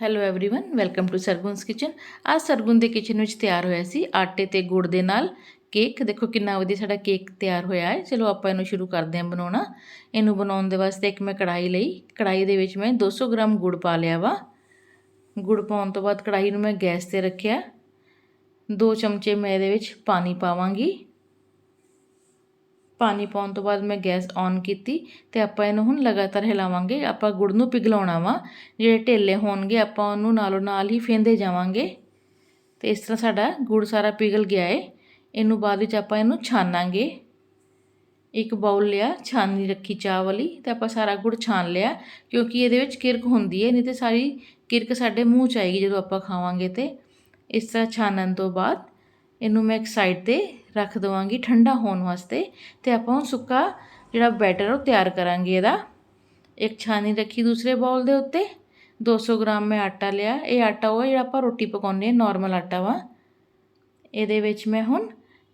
hello everyone welcome to Sargun's kitchen ਅੱਜ ਸਰਗੁਨ ਦੇ kitchen ਵਿੱਚ ਤਿਆਰ ਹੋਇਆ ਸੀ ਆਟੇ ਤੇ ਗੁੜ ਦੇ ਨਾਲ ਕੇਕ ਦੇਖੋ ਕਿੰਨਾ ਵਧੀਆ ਸਾਡਾ ਕੇਕ ਤਿਆਰ ਹੋਇਆ ਹੈ ਚਲੋ ਆਪਾਂ ਇਹਨੂੰ ਸ਼ੁਰੂ ਕਰਦੇ ਹਾਂ ਬਣਾਉਣਾ ਇਹਨੂੰ ਬਣਾਉਣ ਦੇ ਵਾਸਤੇ ਇੱਕ ਮੈਂ ਕੜਾਈ ਲਈ ਕੜਾਈ ਦੇ ਵਿੱਚ ਮੈਂ 200 ਗ੍ਰਾਮ ਗੁੜ ਪਾ ਲਿਆ ਵਾ ਗੁੜ ਪਾਉਣ ਤੋਂ ਬਾਅਦ ਕੜਾਈ ਨੂੰ ਮੈਂ ਗੈਸ ਤੇ ਰੱਖਿਆ 2 ਚਮਚੇ ਮੈਂ ਇਹਦੇ ਵਿੱਚ ਪਾਣੀ ਪਾਵਾਂਗੀ ਪਾਣੀ ਪਾਉਣ ਤੋਂ ਬਾਅਦ ਮੈਂ ਗੈਸ ਔਨ ਕੀਤੀ ਤੇ ਆਪਾਂ ਇਹਨੂੰ ਹੁਣ ਲਗਾਤਾਰ ਹਿਲਾਵਾਂਗੇ। ਆਪਾਂ ਗੁੜ ਨੂੰ ਪਿਘਲਾਉਣਾ ਵਾ। ਜਿਹੜੇ ਢੇਲੇ ਹੋਣਗੇ, ਆਪਾਂ ਉਹਨੂੰ ਨਾਲੋਂ ਨਾਲ ਹੀ ਫੇਂਦੇ ਜਾਵਾਂਗੇ। ਤੇ ਇਸ ਤਰ੍ਹਾਂ ਸਾਡਾ ਗੁੜ ਸਾਰਾ ਪਿਘਲ ਗਿਆ ਏ। ਇਹਨੂੰ ਬਾਅਦ ਵਿੱਚ ਆਪਾਂ ਇਹਨੂੰ ਛਾਨਾਂਗੇ। ਇੱਕ ਬਾਉਲ ਲਿਆ, ਛਾਨਣੀ ਰੱਖੀ ਚਾਹ ਵਾਲੀ ਤੇ ਆਪਾਂ ਸਾਰਾ ਗੁੜ ਛਾਨ ਲਿਆ ਕਿਉਂਕਿ ਇਹਦੇ ਵਿੱਚ ਕਿਰਕ ਹੁੰਦੀ ਹੈ ਨਹੀਂ ਤੇ ਸਾਰੀ ਕਿਰਕ ਸਾਡੇ ਮੂੰਹ ਚ ਆਏਗੀ ਜਦੋਂ ਆਪਾਂ ਖਾਵਾਂਗੇ ਤੇ। ਇਸ ਤਰ੍ਹਾਂ ਛਾਨਣ ਤੋਂ ਬਾਅਦ ਇਹਨੂੰ ਮੈਂ ਇੱਕ ਸਾਈਡ ਤੇ ਰੱਖ ਦਵਾਂਗੀ ਠੰਡਾ ਹੋਣ ਵਾਸਤੇ ਤੇ ਆਪਾਂ ਹੁਣ ਸੁੱਕਾ ਜਿਹੜਾ ਬੈਟਰ ਉਹ ਤਿਆਰ ਕਰਾਂਗੇ ਇਹਦਾ। ਇੱਕ ਛਾਨੀ ਰੱਖੀ ਦੂਸਰੇ ਬਾਉਲ ਦੇ ਉੱਤੇ। 200 ਗ੍ਰਾਮ ਮੈਂ ਆਟਾ ਲਿਆ। ਇਹ ਆਟਾ ਉਹ ਜਿਹੜਾ ਆਪਾਂ ਰੋਟੀ ਪਕਾਉਂਦੇ ਹਾਂ ਨਾਰਮਲ ਆਟਾ ਵਾ। ਇਹਦੇ ਵਿੱਚ ਮੈਂ ਹੁਣ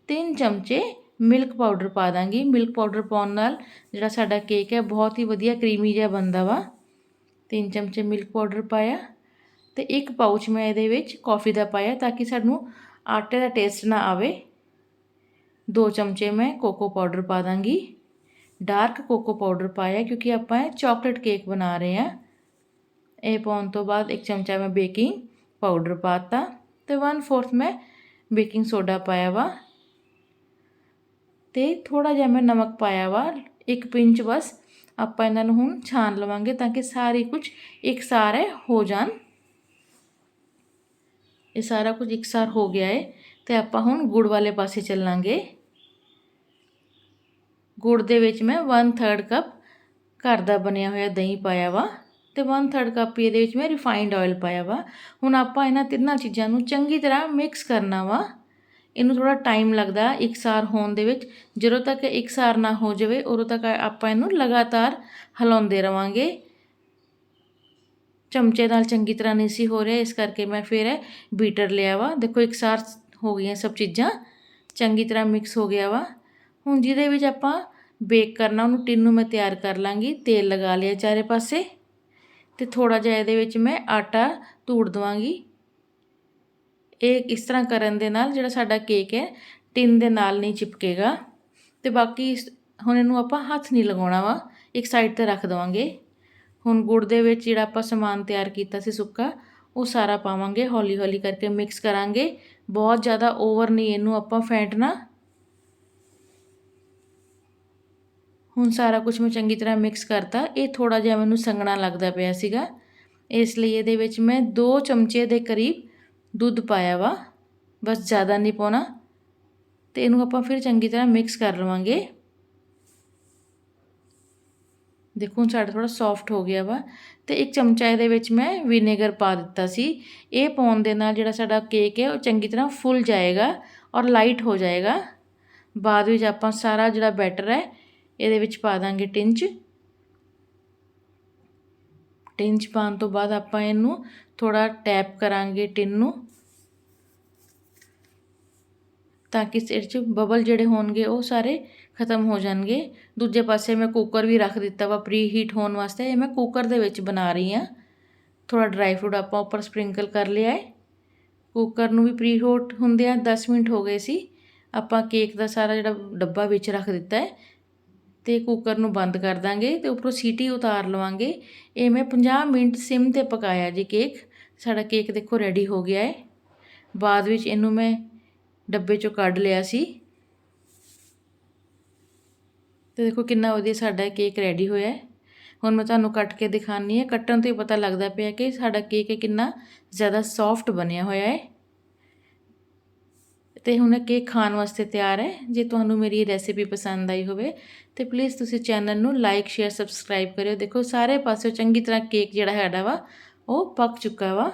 3 ਚਮਚੇ ਮਿਲਕ ਪਾਊਡਰ ਪਾ ਦਾਂਗੀ। ਮਿਲਕ ਪਾਊਡਰ ਪਾਉਣ ਨਾਲ ਜਿਹੜਾ ਸਾਡਾ ਕੇਕ ਹੈ, ਬਹੁਤ ਹੀ ਵਧੀਆ ਕਰੀਮੀ ਜਿਹਾ ਬਣਦਾ ਵਾ। 3 ਚਮਚੇ ਮਿਲਕ ਪਾਊਡਰ ਪਾਇਆ ਤੇ ਇੱਕ ਪਾਊਚ ਮੈਂ ਇਹਦੇ ਵਿੱਚ ਕਾਫੀ ਦਾ ਪਾਇਆ ਤਾਂ ਕਿ ਸਾਨੂੰ ਆਟੇ ਦਾ ਟੇਸਟ ਨਾ ਆਵੇ ਦੋ ਚਮਚੇ ਮੈਂ ਕੋਕੋ ਪਾਊਡਰ ਪਾ ਦਾਂਗੀ ਡਾਰਕ ਕੋਕੋ ਪਾਊਡਰ ਪਾਇਆ ਕਿਉਂਕਿ ਆਪਾਂ ਇਹ ਚਾਕਲੇਟ ਕੇਕ ਬਣਾ ਰਹੇ ਆ ਇਹ ਪਾਉਣ ਤੋਂ ਬਾਅਦ ਇੱਕ ਚਮਚਾ ਮੈਂ ਬੇਕਿੰਗ ਪਾਊਡਰ ਪਾਤਾ ਤੇ 1/4 ਮੈਂ ਬੇਕਿੰਗ ਸੋਡਾ ਪਾਇਆ ਵਾ ਤੇ ਥੋੜਾ ਜਿਹਾ ਮੈਂ ਨਮਕ ਪਾਇਆ ਵਾ ਇੱਕ ਪਿੰਚ ਬਸ ਆਪਾਂ ਇਹਨਾਂ ਨੂੰ ਹੁਣ ਛਾਣ ਲਵਾਂਗੇ ਤਾਂ ਕਿ ਸਾਰੀ ਕੁਝ ਇਕਸਾਰ ਹੋ ਜਾਣ ਇਹ ਸਾਰਾ ਕੁਝ ਇਕਸਾਰ ਹੋ ਗਿਆ ਹੈ ਤੇ ਆਪਾਂ ਹੁਣ ਗੁੜ ਵਾਲੇ ਪਾਸੇ ਚੱਲਾਂਗੇ। ਗੁੜ ਦੇ ਵਿੱਚ ਮੈਂ 1/3 ਕੱਪ ਘਰ ਦਾ ਬਣਿਆ ਹੋਇਆ ਦਹੀਂ ਪਾਇਆ ਵਾ, ਤੇ 1/3 ਕੱਪ ਇਹਦੇ ਵਿੱਚ ਮੈਂ ਰਿਫਾਈਨਡ ਆਇਲ ਪਾਇਆ ਵਾ। ਹੁਣ ਆਪਾਂ ਇਹਨਾਂ ਤਿੰਨਾਂ ਚੀਜ਼ਾਂ ਨੂੰ ਚੰਗੀ ਤਰ੍ਹਾਂ ਮਿਕਸ ਕਰਨਾ ਵਾ। ਇਹਨੂੰ ਥੋੜਾ ਟਾਈਮ ਲੱਗਦਾ ਇਕਸਾਰ ਹੋਣ ਦੇ ਵਿੱਚ, ਜਦੋਂ ਤੱਕ ਇਕਸਾਰ ਨਾ ਹੋ ਜਾਵੇ, ਉਦੋਂ ਤੱਕ ਆਪਾਂ ਇਹਨੂੰ ਲਗਾਤਾਰ ਹਿਲਾਉਂਦੇ ਰਵਾਂਗੇ। ਚਮਚੇ ਨਾਲ ਚੰਗੀ ਤਰ੍ਹਾਂ ਨਹੀਂ ਸੀ ਹੋ ਰਿਹਾ, ਇਸ ਕਰਕੇ ਮੈਂ ਫਿਰ ਬੀਟਰ ਲਿਆ ਵਾ। ਦੇਖੋ ਇਕਸਾਰ ਹੋ ਗਈਆਂ ਸਭ ਚੀਜ਼ਾਂ, ਚੰਗੀ ਤਰ੍ਹਾਂ ਮਿਕਸ ਹੋ ਗਿਆ ਵਾ। ਹੁਣ ਜਿਹਦੇ ਵਿੱਚ ਆਪਾਂ ਬੇਕ ਕਰਨਾ, ਉਹਨੂੰ ਟਿਨ ਨੂੰ ਮੈਂ ਤਿਆਰ ਕਰ ਲਾਂਗੀ। ਤੇਲ ਲਗਾ ਲਿਆ ਚਾਰੇ ਪਾਸੇ, ਤੇ ਥੋੜਾ ਜਿਹਾ ਇਹਦੇ ਵਿੱਚ ਮੈਂ ਆਟਾ ਧੂੜ ਦਵਾਂਗੀ। ਇਹ ਇਸ ਤਰ੍ਹਾਂ ਕਰਨ ਦੇ ਨਾਲ ਜਿਹੜਾ ਸਾਡਾ ਕੇਕ ਹੈ, ਟਿਨ ਦੇ ਨਾਲ ਨਹੀਂ ਚਿਪਕੇਗਾ। ਤੇ ਬਾਕੀ ਹੁਣ ਇਹਨੂੰ ਆਪਾਂ ਹੱਥ ਨਹੀਂ ਲਗਾਉਣਾ ਵਾ, ਇੱਕ ਸਾਈਡ ਤੇ ਰੱਖ ਦਵਾਂਗੇ। ਹੁਣ ਗੁੜ ਦੇ ਵਿੱਚ ਜਿਹੜਾ ਆਪਾਂ ਸਮਾਨ ਤਿਆਰ ਕੀਤਾ ਸੀ ਸੁੱਕਾ, ਉਹ ਸਾਰਾ ਪਾਵਾਂਗੇ ਹੌਲੀ ਹੌਲੀ ਕਰਕੇ ਮਿਕਸ ਕਰਾਂਗੇ। ਬਹੁਤ ਜ਼ਿਆਦਾ ਓਵਰ ਨਹੀਂ ਇਹਨੂੰ ਆਪਾਂ ਫੈਂਟਣਾ। ਹੁਣ ਸਾਰਾ ਕੁਝ ਮੈਂ ਚੰਗੀ ਤਰ੍ਹਾਂ ਮਿਕਸ ਕਰਤਾ। ਇਹ ਥੋੜਾ ਜਿਹਾ ਮੈਨੂੰ ਸੰਗਣਾ ਲੱਗਦਾ ਪਿਆ ਸੀਗਾ। ਇਸ ਲਈ ਇਹਦੇ ਵਿੱਚ ਮੈਂ 2 ਚਮਚੇ ਦੇ ਕਰੀਬ ਦੁੱਧ ਪਾਇਆ ਵਾ। ਬਸ ਜ਼ਿਆਦਾ ਨਹੀਂ ਪਾਉਣਾ। ਤੇ ਇਹਨੂੰ ਆਪਾਂ ਫਿਰ ਚੰਗੀ ਤਰ੍ਹਾਂ ਮਿਕਸ ਕਰ ਲਵਾਂਗੇ। ਦੇਖੋ, ਹੁਣ ਸਾਡਾ ਥੋੜਾ ਸੌਫਟ ਹੋ ਗਿਆ ਵਾ ਤੇ ਇੱਕ ਚਮਚਾ ਇਹਦੇ ਵਿੱਚ ਮੈਂ ਵਿਨੇਗਰ ਪਾ ਦਿੱਤਾ ਸੀ। ਇਹ ਪਾਉਣ ਦੇ ਨਾਲ ਜਿਹੜਾ ਸਾਡਾ ਕੇਕ ਹੈ, ਉਹ ਚੰਗੀ ਤਰ੍ਹਾਂ ਫੁੱਲ ਜਾਏਗਾ ਔਰ ਲਾਈਟ ਹੋ ਜਾਏਗਾ। ਬਾਅਦ ਵਿੱਚ ਆਪਾਂ ਸਾਰਾ ਜਿਹੜਾ ਬੈਟਰ ਹੈ, ਇਹਦੇ ਵਿੱਚ ਪਾ ਦਾਂਗੇ ਟਿੰਚ ਟਿੰਚ ਪਾਉਣ ਤੋਂ ਬਾਅਦ ਆਪਾਂ ਇਹਨੂੰ ਥੋੜਾ ਟੈਪ ਕਰਾਂਗੇ ਟਿਨ ਨੂੰ। ਤਾਂ ਕਿ ਸਿਰ 'ਚ ਬਬਲ ਜਿਹੜੇ ਹੋਣਗੇ ਉਹ ਸਾਰੇ ਖਤਮ ਹੋ ਜਾਣਗੇ। ਦੂਜੇ ਪਾਸੇ ਮੈਂ ਕੁੱਕਰ ਵੀ ਰੱਖ ਦਿੱਤਾ ਵਾ ਪ੍ਰੀ ਹੀਟ ਹੋਣ ਵਾਸਤੇ। ਇਹ ਮੈਂ ਕੁੱਕਰ ਦੇ ਵਿੱਚ ਬਣਾ ਰਹੀ ਹਾਂ। ਥੋੜਾ ਡਰਾਈ ਫਰੂਟ ਆਪਾਂ ਉੱਪਰ ਸਪ੍ਰਿੰਕਲ ਕਰ ਲਿਆ ਹੈ। ਕੁੱਕਰ ਨੂੰ ਵੀ ਪ੍ਰੀ ਹੋਟ ਹੁੰਦੇ ਆ 10 ਮਿੰਟ ਹੋ ਗਏ ਸੀ। ਆਪਾਂ ਕੇਕ ਦਾ ਸਾਰਾ ਜਿਹੜਾ ਡੱਬਾ ਵਿੱਚ ਰੱਖ ਦਿੱਤਾ ਹੈ ਤੇ ਕੁੱਕਰ ਨੂੰ ਬੰਦ ਕਰ ਦਾਂਗੇ ਤੇ ਉੱਪਰੋਂ ਸੀਟੀ ਉਤਾਰ ਲਵਾਂਗੇ। ਇਹ ਮੈਂ 50 ਮਿੰਟ ਸਿਮ ਤੇ ਪਕਾਇਆ ਜੀ ਕੇਕ ਸਾਡਾ ਕੇਕ ਦੇਖੋ ਰੈਡੀ ਹੋ ਗਿਆ ਹੈ। ਬਾਅਦ ਵਿੱਚ ਇਹਨੂੰ ਮੈਂ ਡੱਬੇ ਚੋਂ ਕੱਢ ਲਿਆ ਸੀ। ਤੇ ਦੇਖੋ ਕਿੰਨਾ ਵਧੀਆ ਸਾਡਾ ਕੇਕ ਰੈਡੀ ਹੋਇਆ ਹੈ। ਹੁਣ ਮੈਂ ਤੁਹਾਨੂੰ ਕੱਟ ਕੇ ਦਿਖਾਣੀ ਹੈ। ਕੱਟਣ ਤੋਂ ਹੀ ਪਤਾ ਲੱਗਦਾ ਪਿਆ ਕਿ ਸਾਡਾ ਕੇਕ ਕਿੰਨਾ ਜ਼ਿਆਦਾ ਸੌਫਟ ਬਣਿਆ ਹੋਇਆ ਹੈ। ਤੇ ਹੁਣ ਕੇਕ ਖਾਣ ਵਾਸਤੇ ਤਿਆਰ ਹੈ। ਜੇ ਤੁਹਾਨੂੰ ਮੇਰੀ ਰੈਸਿਪੀ ਪਸੰਦ ਆਈ ਹੋਵੇ, ਤੇ ਪਲੀਜ਼ ਤੁਸੀਂ ਚੈਨਲ ਨੂੰ ਲਾਈਕ ਸ਼ੇਅਰ ਸਬਸਕ੍ਰਾਈਬ ਕਰਿਓ। ਦੇਖੋ ਸਾਰੇ ਪਾਸੇ ਚੰਗੀ ਤਰ੍ਹਾਂ ਕੇਕ ਜਿਹੜਾ ਹੈਗਾ ਵਾ, ਉਹ ਪੱਕ ਚੁੱਕਾ ਵਾ।